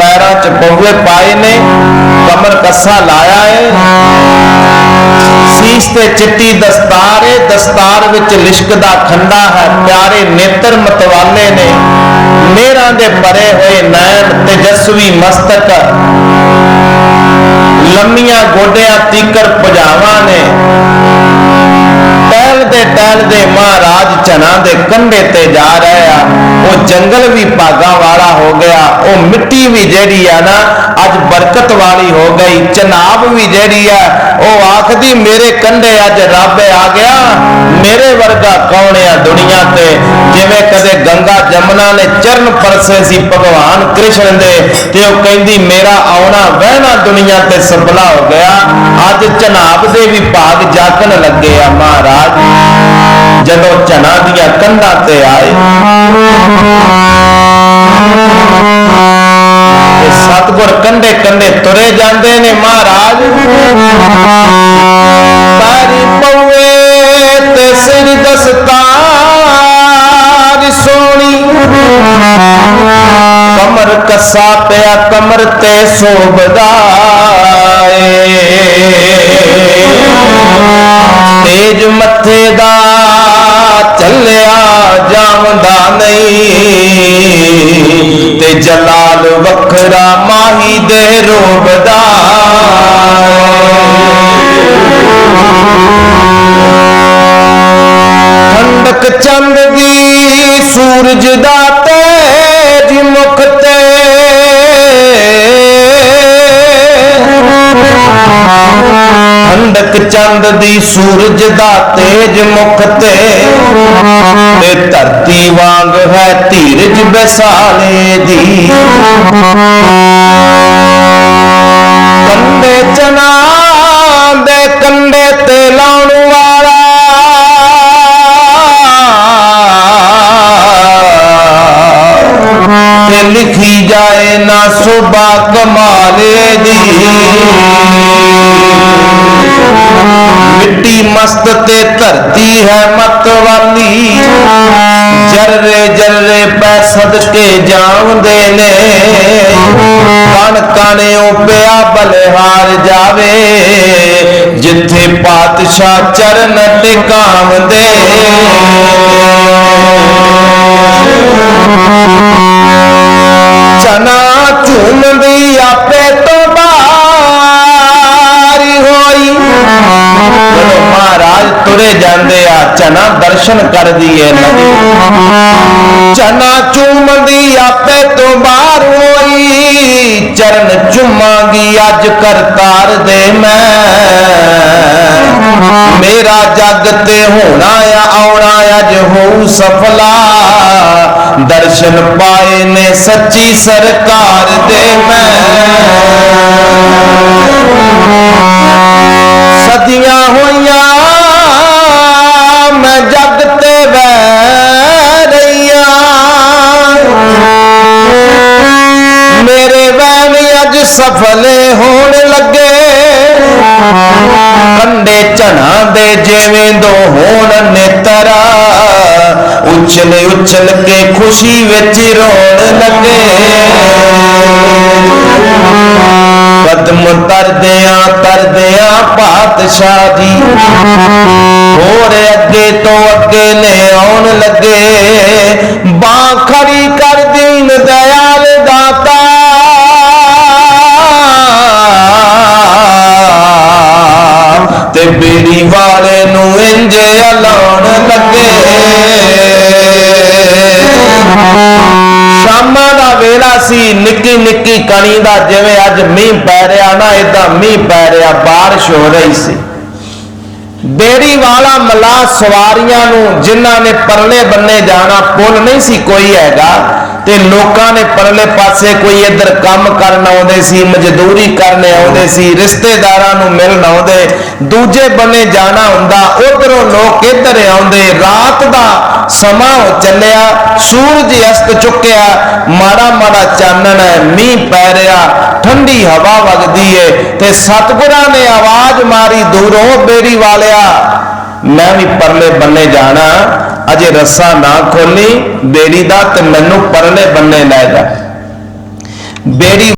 ਪੈਰਾਂ 'ਚ ਪਹੁਏ ਪਾਏ ਨੇ, ਕਮਰ ਕੱਸਾ ਲਾਇਆ ਏ। ਸੀਸ ਤੇ ਚਿੱਟੀ ਦਸਤਾਰ ਏ, ਦਸਤਾਰ ਵਿੱਚ ਲਿਸ਼ਕਦਾ ਖੰਡਾ ਹੈ, ਪਿਆਰੇ ਨੇਤਰ ਮਤਵਾਲੇ ਨੇ। ਮੇਰਾਂ ਦੇ ਭਰੇ ਹੋਏ ਨੈਣ ਤੇਜਸਵੀ ਮਸਤਕ। ਲੰਮੀਆਂ ਗੋਡਿਆਂ ਤੀਕਰ ਪਜਾਵਾਂ ਨੇ। ਟਹਿਲਦੇ ਟਹਿਲਦੇ ਮਹਾਰਾਜ ਚਨਾ ਦੇ ਕੰਢੇ ਤੇ ਜਾ ਰਹੇ ਆ ਉਹ ਜੰਗਲ ਵੀ ਭਾਗਾ ਵਾਲਾ ਹੋ ਗਿਆ। ਉਹ ਮਿੱਟੀ ਵੀ ਜਿਹੜੀ ਆ ਨਾ, ਅੱਜ ਬਰਕਤ ਵਾਲੀ ਹੋ ਗਈ, ਚਨਾਬ ਵੀ ਜਿਹੜੀ ਆ, ਉਹ ਆਖਦੀ, ਮੇਰੇ ਕੰਢੇ ਅੱਜ ਰੱਬ ਆ ਗਿਆ, ਮੇਰੇ ਵਰਗਾ ਕੌਣ ਆ ਦੁਨੀਆ ਤੇ? ਜਿਵੇਂ ਕਦੇ ਗੰਗਾ ਜਮਨਾ ਨੇ ਚਰਨ ਪਰਸੇ ਸੀ ਭਗਵਾਨ ਕ੍ਰਿਸ਼ਨ ਦੇ, ਤੇ ਉਹ ਕਹਿੰਦੀ, ਮੇਰਾ ਆਉਣਾ ਵਹਿਣਾ ਦੁਨੀਆ ਤੇ ਸਫਲਾ ਹੋ ਗਿਆ, ਅੱਜ ਚਨਾਬ ਦੇ ਵੀ ਭਾਗ ਜਾਗਣ ਲੱਗੇ ਆ ਮਹਾਰਾਜ। ਜਦੋਂ ਚਨਾ ਦੀਆਂ ਕੰਧਾਂ ਤੇ ਆਏ ਨੇ ਮਹਾਰਾਜ ਤਾਰੀ ਪਉਏ ਤੇ ਸਿਰ ਦਸਤਾਰ ਸੋਣੀ ਕਮਰ ਕੱਸਾ ਪਿਆ, ਕਮਰ ਤੇ ਸੋਭਦਾ ਤੇਜ ਮੱਥੇ ਦਾ ਚੱਲਿਆ ਜਾਵਦਾ ਨਹੀਂ। ਤੇ ਜਲਾਲ ਵੱਖਰਾ ਮਾਹੀ ਦੇ ਰੋਬਦਾ ਚੰਦ ਦੀ ਸੂਰਜ ਦਾ ਤੇਜ ਮੁਖ ਤੇ ਤੇ ਧਰਤੀ ਵਾਂਗ ਹੈ ਧੀਰਜ ਬਸਾਲੇ ਦੀ। ਕੰਡੇ ਚਨਾ ਦੇ ਕੰਡੇ ਤੇ ਲਾਉਣ ਵਾਲਾ ਤੇ ਲਿਖੀ ਜਾਏ ਨਾ ਸੁਬਾ ਕਮਾਲੇ ਦੀ। ਮਿੱਟੀ ਮਸਤ ਤੇ ਧਰਤੀ ਹੈ ਮਤ ਵਾਲੀ ਜਰਰੇ ਜਰਰੇ ਪੈ ਸਦਕੇ ਜਾਉਂਦੇ ਨੇ। ਕਣ ਕਣਿਓ ਪਿਆ ਬਲਿਹਾਰ ਜਾਵੇ। ਜਿੱਥੇ ਪਾਤਸ਼ਾਹ ਚਰਨ ਟਿਕਾਉਂਦੇ। ਜਾਂਦੇ ਆ, ਚਨਾ ਦਰਸ਼ਨ ਕਰਦੀ ਏ ਨਦੀ। ਚਨਾ ਚੂਮਦੀ ਆਪੇ ਤੋਂ ਬਾਹਰ ਹੋਈ, ਚਰਨ ਚੁੰਮਾਂਗੀ ਅੱਜ ਕਰਤਾਰ ਦੇ ਮੈਂ। ਮੇਰਾ ਜੱਗ ਤੇ ਹੋਣਾ ਆ, ਆਉਣਾ ਅੱਜ ਹੋਊ ਸਫਲਾ। ਦਰਸ਼ਨ ਪਾਏ ਨੇ ਸੱਚੀ ਸਰਕਾਰ ਦੇ ਮੈਂ। ਸਫਲੇ ਹੋਣ ਲੱਗੇ। ਕੰਡੇ ਝਣਾ ਦੇ ਜਿਵੇਂ ਦੋ ਹੋਣ ਨੇਤਰਾ ਉਛਲ ਉਛਲ ਕੇ ਖੁਸ਼ੀ ਵਿੱਚ ਰੋਣ ਲੱਗੇ। ਕਦਮ ਤਰਦਿਆਂ ਤਰਦਿਆਂ ਪਾਤਸ਼ਾਹ ਜੀ ਹੋਰ ਅੱਗੇ ਤੋਂ ਅੱਗੇ ਨੇ ਆਉਣ ਲੱਗੇ। ਬਾਹ ਖੜੀ ਕਰ ਲਾਉਣ ਲੱਗੇ। ਸ਼ਾਮਾਂ ਦਾ ਵੇਲਾ ਸੀ, ਨਿੱਕੀ ਨਿੱਕੀ ਕਣੀ ਦਾ, ਜਿਵੇਂ ਅੱਜ ਮੀਂਹ ਪੈ ਰਿਹਾ ਨਾ ਇਦਾਂ ਮੀਂਹ ਪੈ ਰਿਹਾ, ਬਾਰਿਸ਼ ਹੋ ਰਹੀ ਸੀ। ਬੇੜੀ ਵਾਲਾ ਮਲਾ ਸਵਾਰੀਆਂ ਨੂੰ, ਜਿਨ੍ਹਾਂ ਨੇ ਪਰਲੇ ਬੰਨੇ ਜਾਣਾ, ਪੁੱਲ ਨਹੀਂ ਸੀ ਕੋਈ ਹੈਗਾ ਤੇ ਲੋਕਾਂ ਨੇ ਪਰਲੇ ਪਾਸੇ ਕੋਈ ਇੱਧਰ ਕੰਮ ਕਰਨ ਆਉਂਦੇ ਸੀ, ਮਜ਼ਦੂਰੀ ਕਰਨ ਆਉਂਦੇ ਸੀ, ਰਿਸ਼ਤੇਦਾਰਾਂ ਨੂੰ ਮਿਲਣ ਆਉਂਦੇ, ਦੂਜੇ ਬੰਨੇ ਜਾਣਾ ਹੁੰਦਾ, ਉਧਰੋਂ ਲੋਕ ਇੱਧਰ ਆਉਂਦੇ, ਰਾਤ ਦਾ ਸਮਾਂ ਚੱਲਿਆ, ਸੂਰਜ ਅਸਤ ਚੁੱਕਿਆ, ਮਾੜਾ ਮਾੜਾ ਚਾਨਣ ਹੈ ਮੀਂਹ ਪੈ ਰਿਹਾ, ਠੰਡੀ ਹਵਾ ਵਗਦੀ ਏ, ਤੇ ਸਤਿਗੁਰਾਂ ਨੇ ਆਵਾਜ਼ ਮਾਰੀ, ਦੂਰੋਂ ਬੇਰੀ ਵਾਲਿਆ, ਮੈਂ ਵੀ ਪਰਲੇ ਬੰਨੇ ਜਾਣਾ। ਅਜੇ ਰੱਸਾ ਨਾ ਖੋਲੀ ਬੇੜੀ ਦਾ ਤੇ ਮੈਨੂੰ ਪਰਲੇ ਬੰਨੇ ਲੈ ਜਾ। ਬੇੜੀ